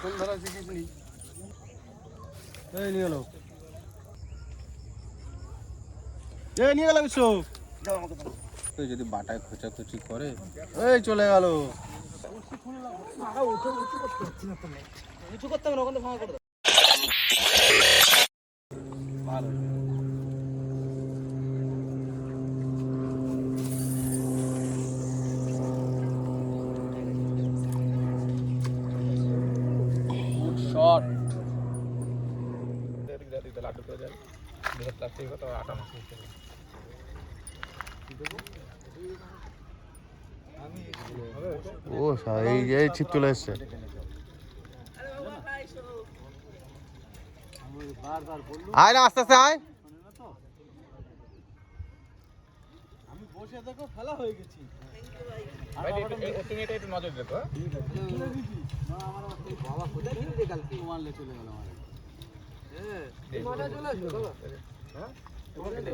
বোতল ধরা শিখিস নি? এই নিয়ে গেল এই নিয়ে গেল বিশ্ব তুই যদি বাটায় খোঁচাখুচি করে। এই চলে গেল। উঁচু করতে না ওখানে ভাঙা করে দাও। ও এই এই ছিপ চলে এসছে। আয় না আস্তে আস্তে আয়। আমি বসে দেখো ফেলা হয়ে গেছি। তুমি এটা একটু নজর দেখো বাবা কোথায় চলে গেল আমার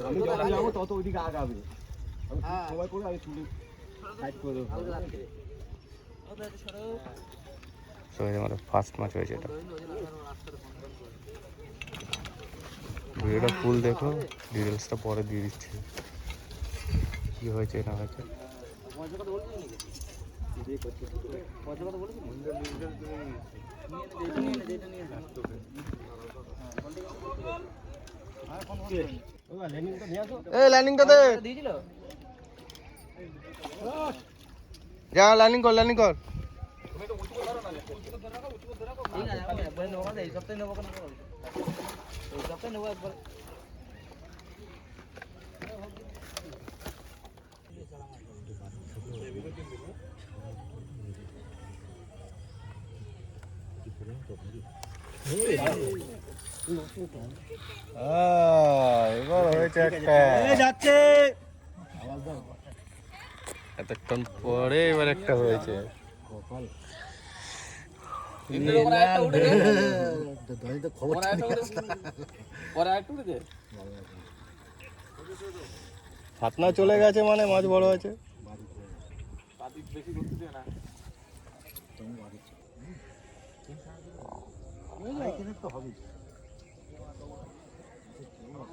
আমি যাব তত ওইদিকে আমি করে আমি সাইড করে ফার্স্ট ম্যাচ হয়েছে এটা। ভিডিওটা ফুল দেখো ডিটেলসটা পরে দিয়ে দিচ্ছি। কি হয়েছে, না হয়েছে? কথা এই লাইনিংটা দে। যা লাইনিং কর লাইনিং কর। ঠিক আছে এবার হয়েছে একটা। যাচ্ছে। এতক্ষণ পরে এবার একটা হয়েছে। ফাতনা চলে গেছে মানে মাছ বড় আছে।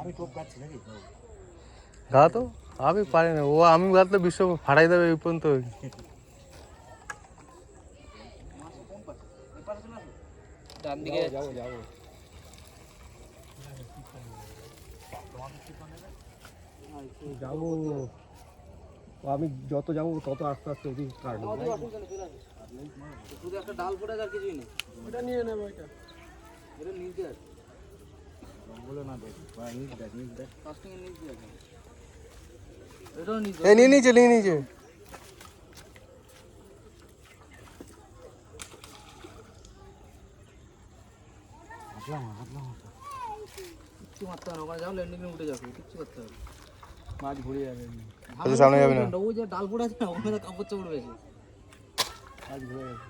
আমি টোপ কাটছি নাকি? গা তো আমি পারি না। ও আমি ভাবলে বিশ্ব ফাটাই দেবে এই পর্যন্ত। ডান দিকে যাব যাব। যাব আমি যত যাব তত আস্তে আস্তে ওদিকে কাটবো শুধু একটা ডাল ফোটা আর কিছুই নেই। এটা নিয়ে নেব এটা। এটা নিচে আছে নিয়ে নিচে নিয়ে নিচে। কিচ্ছু মারতে হবে না যাও ল্যান্ডিং উঠে যাবে কিচ্ছু করতে হবে মাছ ঘুরে যাবে। ভালো সামনে যাবে না। ওই যে ডাল ফোটা আছে না ওখানে কাপড় চোপড় বেশি মাছ ঘুরে যাবে।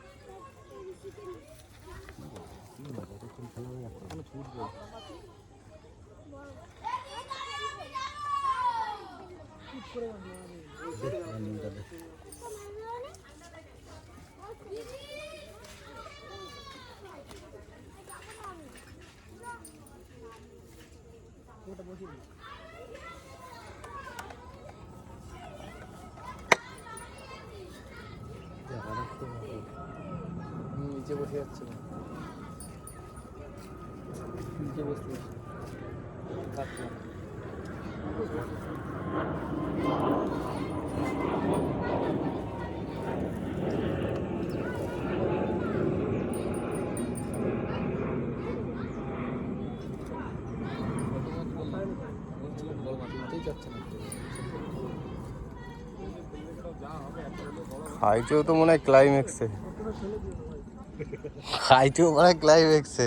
নিচে বসে যাচ্ছে নিচে বসতে কাটলাম খাইছেও তো মনে হয় ক্লাইম্যাক্সে খাইতেও মানে ক্লাইম্যাক্সে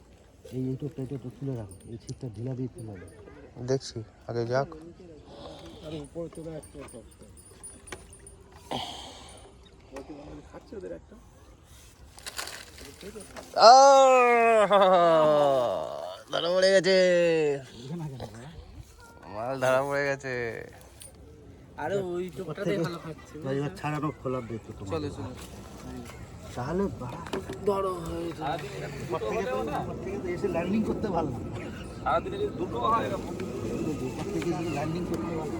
এই এইটুকু এটা একটু তুলে রাখো। এই ছিপটা ঢিলা দিয়ে তুলে রাখো। দেখছি আগে যাক। আরে উপরে চলে একটা খাচ্ছে ওদের একটা। ধরা পড়ে গেছে। মাল ধরা পড়ে গেছে। আরে ওই চোখটাতে ভালো খাচ্ছে। এবার ছাড়ানো দেখতে তোমার চলে চলে। তাহলে বাড়া হয়ে এসে ল্যান্ডিং করতে ভালো না। সারাদিনে যদি দুটো হয় এরকম? থেকে এসে ল্যান্ডিং করতে ভালো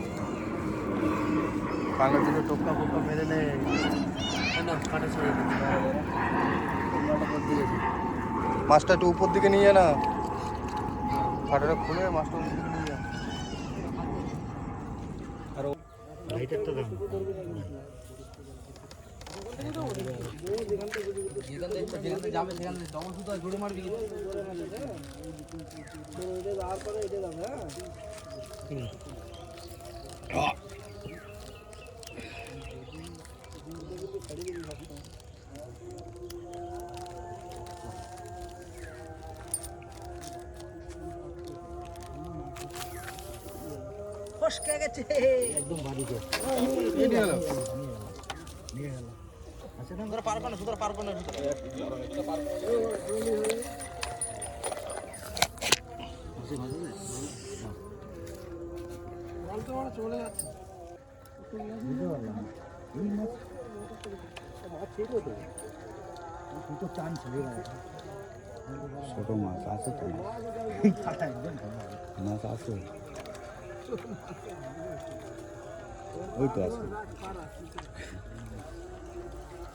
টোপকা ফোপকা মেরে নে। না কাটা ছড়িয়ে মাছটা একটু উপর দিকে নিয়ে না। ফাটাটা খুলে মাছটা উপর দিকে নিয়ে যা। লাইটারটা দাম যেখান থেকে যেখান থেকে যাবে সেখান থেকে ডবল সুতো জুড়ে মারবি ফসকা গেছে। একদম বাড়িতে। তোরা পারবে না সুতরাং পারবে না চলে যাচ্ছে ছোট মাছ আছে তো মাছ আছে। ওই তো আছে।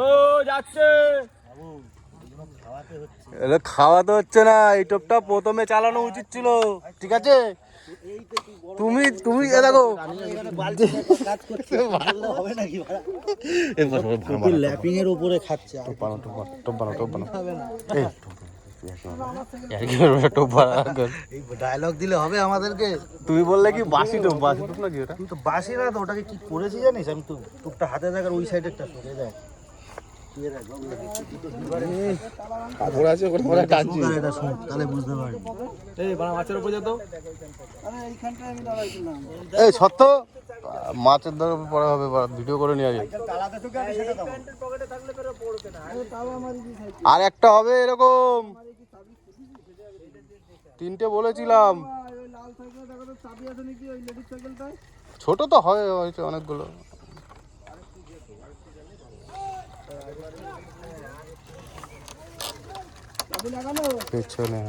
ও যাচ্ছে। খাওয়াতে হচ্ছে। এটা খাওয়াতে হচ্ছে না এই টোপটা প্রথমে চালানো উচিত ছিল। ঠিক আছে? তুমি তুমি এ দেখো। কাজ হবে নাকি ল্যাপিং এর উপরে খাচ্ছে টোপ বানাও টোপ বানাও টোপ বানাও। টোপ বানাও। ডায়লগ দিলে হবে আমাদেরকে তুমি বললে কি বাসি টোপ বাসি টোপ নাকি ওটা তুই তো বাসি না তো ওটাকে কি করেছি জানিস আমি তো টুকটা হাতে থাকার ওই সাইডেরটা সরে যায় কাপড় আছে ওখানে ওরা টানছি এটা শোন তাহলে বুঝতে পারবি এই মাছের উপর যেত সত্য মাছের দর পরে হবে ভিডিও করে নিয়ে আর একটা হবে এরকম তিনটে বলেছিলাম। ছোট তো হয় অনেকগুলো। পেছনে।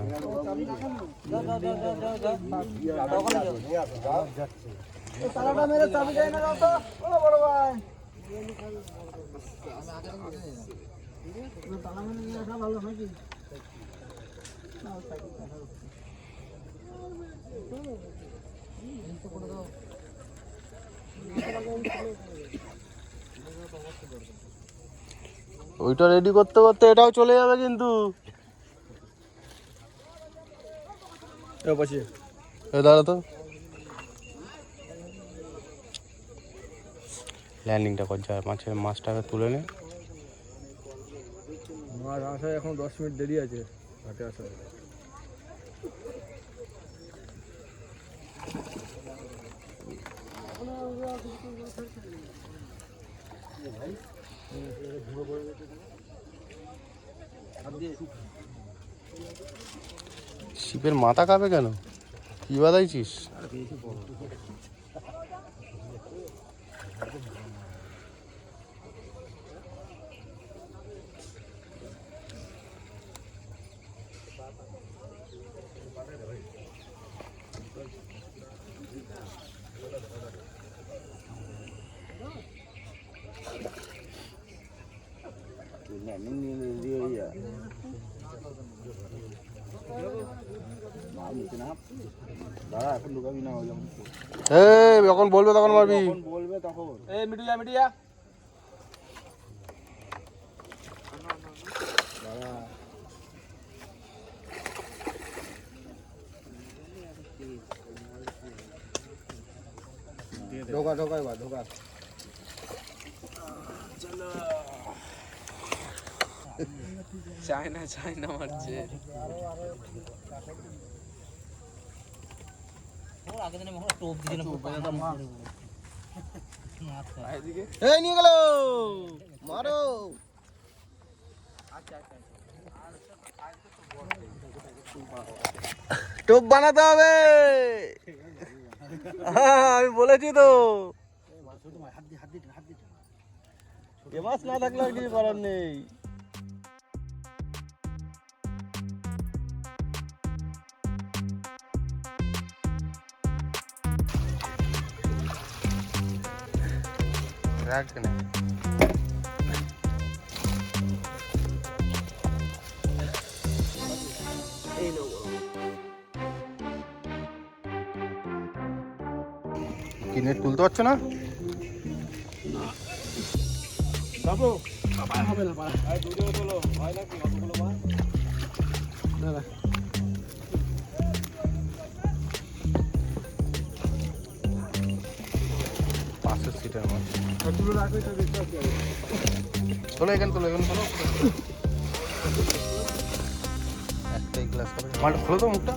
ওইটা রেডি করতে করতে এটাও চলে যাবে কিন্তু। এ দাঁড়া তো। ল্যান্ডিংটা কর যায় মাছের মাছটাকে তুলে নে। মাছ আসায় এখন দশ মিনিট দেরি আছে ঘাটে আসায়। শিবের মাথা কাবে কেন? কি বাদাইছিস যখন যখন বলবে তখন মারবি বলবে তখন। এই মিডিয়া মিডিয়া। ঢোকা ঢোকা এবার ঢোকা। চায়না চায়না মারছে। এই নিয়ে গেল! মারো! টোপ বানাতে হবে! হ্যাঁ, আমি বলেছি তো। এ মাছ না থাকলে আর কিছু করার নেই। রাখ না। কিনে তুলতে পারছ না? পাঁচশো সিটের মাছ তুলে। রাখবে তো দেখতে পাচ্ছি তোলো এখানে তোলো এখানে তোলো একটাই গ্লাস খোলো তো মুখটা।